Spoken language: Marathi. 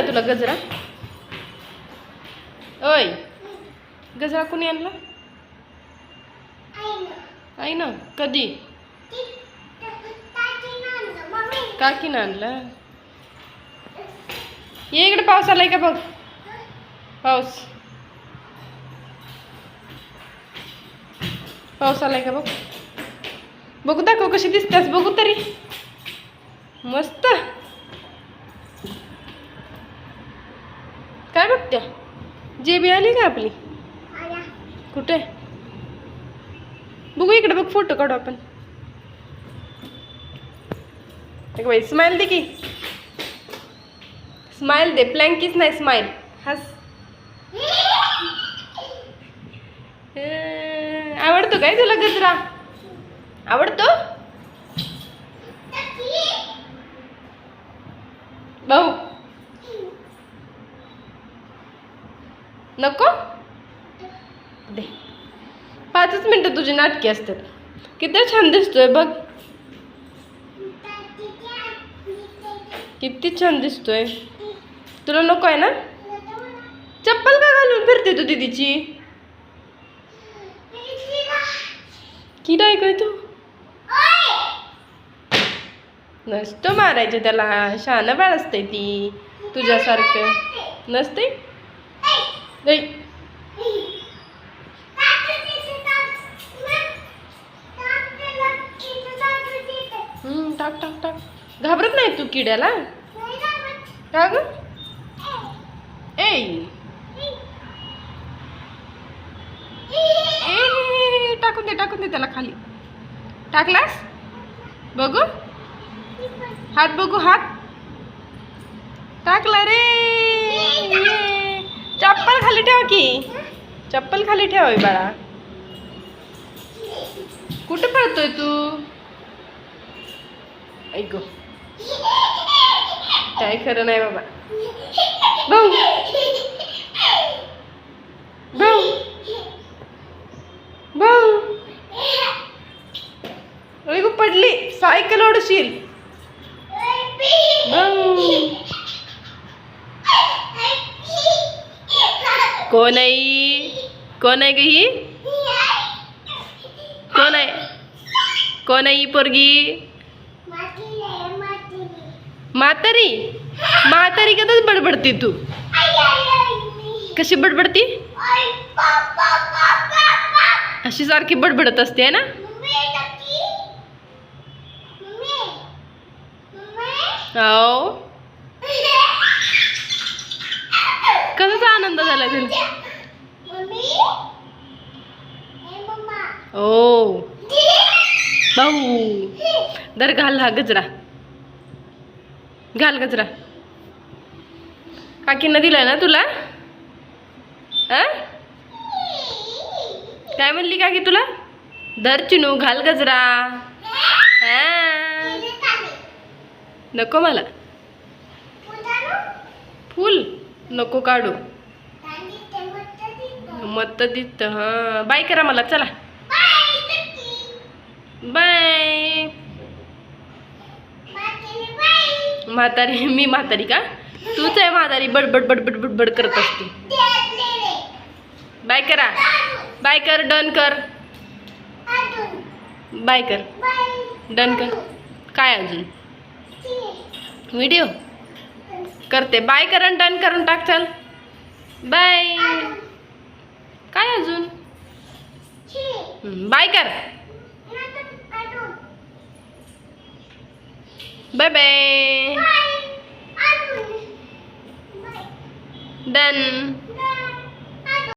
दिला तुला गजरा? ओय गजरा कोणी आणला? आई ना कधी? काकीनं आणला? ये इकडे पाऊस आलाय का बघ? पाऊस. पाऊस आलाय का बघ? बघू दाखव कशी दिसतेस बघू तरी. मस्त. बघत्या जेबी आली का आपली? कुठे? बघू इकडे बघ फोटो काढू आपण. एक बाई स्माइल दे की. स्माइल दे प्लँकीच नाही स्माइल हस. आवडतो काय तुला गजरा? आवडतो? भाऊ नको. दे. पाचच मिनटं तुझी नाटकी असतात किती छान दिसतोय बघ. किती छान दिसतोय. तुला नको आहे ना? चप्पल का घालून फिरते तू दीदीची? किडा आहे काय तू? नसतो मारायचं त्याला. शहाणं बाळ असते ती. तुझ्यासारखं. नसते नाही टाक टाक टाक घाबरत नाही तू किड्याला का ग ए ए, टाकून दे टाकून दे त्याला खाली टाकलास बघू हात बघू हात टाकला रे ये. चप्पल खाली ठेव की? चप्पल खाली ठेव बाळा. कुठं पळतोय तू? ऐक. काय खरं नाही बाबा. भाऊ. भाऊ. भाऊ. ऐक पडली. सायकल ओढशील. भाऊ. कोण आहे कोण आहे ग ही कोण आहे कोण आहे ही पोरगी? म्हातारी? म्हातारी कधीच बडबडती तू? कशी बडबडती? अशी सारखी बडबडत असते है ना? हो झाला तुला ओ. भाऊ. दर घाल हा गजरा. घाल गजरा. काकीनं दिलाय ना तुला? आ काय म्हणली काकी तुला? धर चिनू घाल गजरा. नको मला. फुल. नको काढू. मत दित हां बाय करा मला चला. बाय. म्हातारी मी म्हातारी का? तूच आहे म्हातारी बडबड बडबड बडबड करत असते. बाय करा. बाय कर डन कर. बाय कर. डन कर. काय अजून? व्हिडिओ? करते. बाय करून डन करून टाक चल. बाय. अजून? बाय कर. Bye bye. डन.